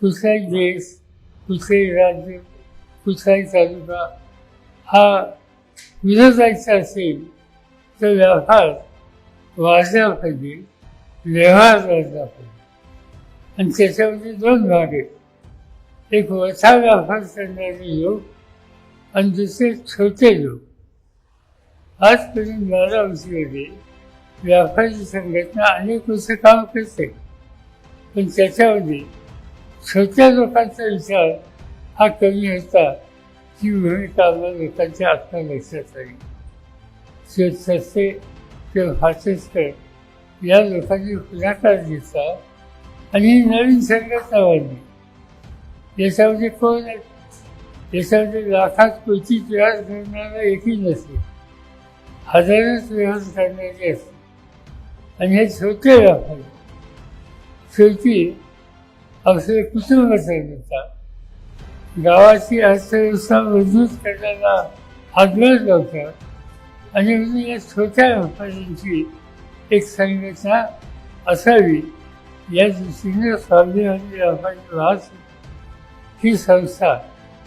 कुठलाही देश दुसरे राज्य दुसराही तालुका हा विरोधायचा असेल तर व्यवहार वाजला पाहिजे व्यवहार वाजला पाहिजे आणि त्याच्यामध्ये दोन भाग आहेत. एक मोठा व्यापार करणारे लोक आणि दुसरे छोटे लोक. आजपर्यंत बारामतीमध्ये व्यापारी संघटना अनेक वर्ष काम करते. पण त्याच्यामध्ये छोट्या लोकांचा विचार हा कमी होता ही भूमिका आपल्या लोकांच्या आत्मा लक्षात आली शेत ससे ते फाटेसकर या लोकांनी पुढाकार घेतला आणि ही नवीन संघटना वाढली याच्यामध्ये कोण याच्यामध्ये लाखात क्वचित व्याज करणारा एकही नसेल हजारोच प्रयास करण्याची असते आणि हे छोटे व्यापारी. शेवटी असे कुटुंब चालवतात गावाची अर्थव्यवस्था मजबूत करण्याला हातभार लावतात आणि म्हणून या छोट्या व्यापाऱ्यांची एक संघटना असावी. या दृष्टीने स्वाभिमानी व्यापारी वास ही संस्था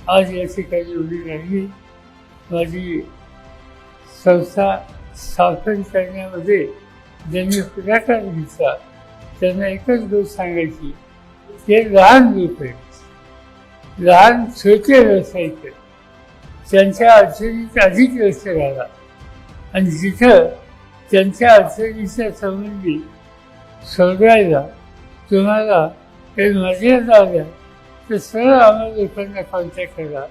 आज या ठिकाणी उभी राहिली. माझी संस्था स्थापन करण्यामध्ये ज्यांनी पुढाकार घेतला त्यांना एकच गोष्ट सांगायची. ते लहान रूप आहेत लहान छोटे व्यावसायिक आहेत त्यांच्या अडचणीत अधिक व्यस्त राहिला आणि जिथं त्यांच्या अडचणीच्या संबंधी सोडवायला तुम्हाला काही मर्यादा आल्या तर सरळ आम्हाला लोकांना कॉन्टॅक्ट करा.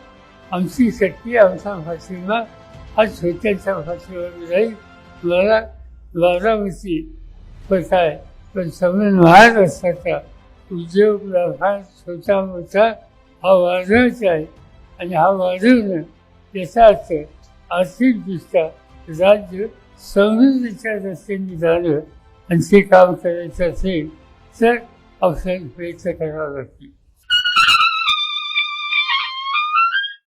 आमची शक्ती आमचा फाशीमा हा छोट्याच्या फाशीवर राहील मला बारामती पण आहे पण समज महाराष्ट्राचा उद्योग व्यवहार छोटा मोठा हा वाढवायचा आहे आणि हा वाढवणं याचा अर्थ आर्थिकदृष्ट्या राज्य समृद्धीच्या रस्त्याने झालं आणि ते काम करायचं असेल तर आपल्याला प्रयत्न करावा लागतील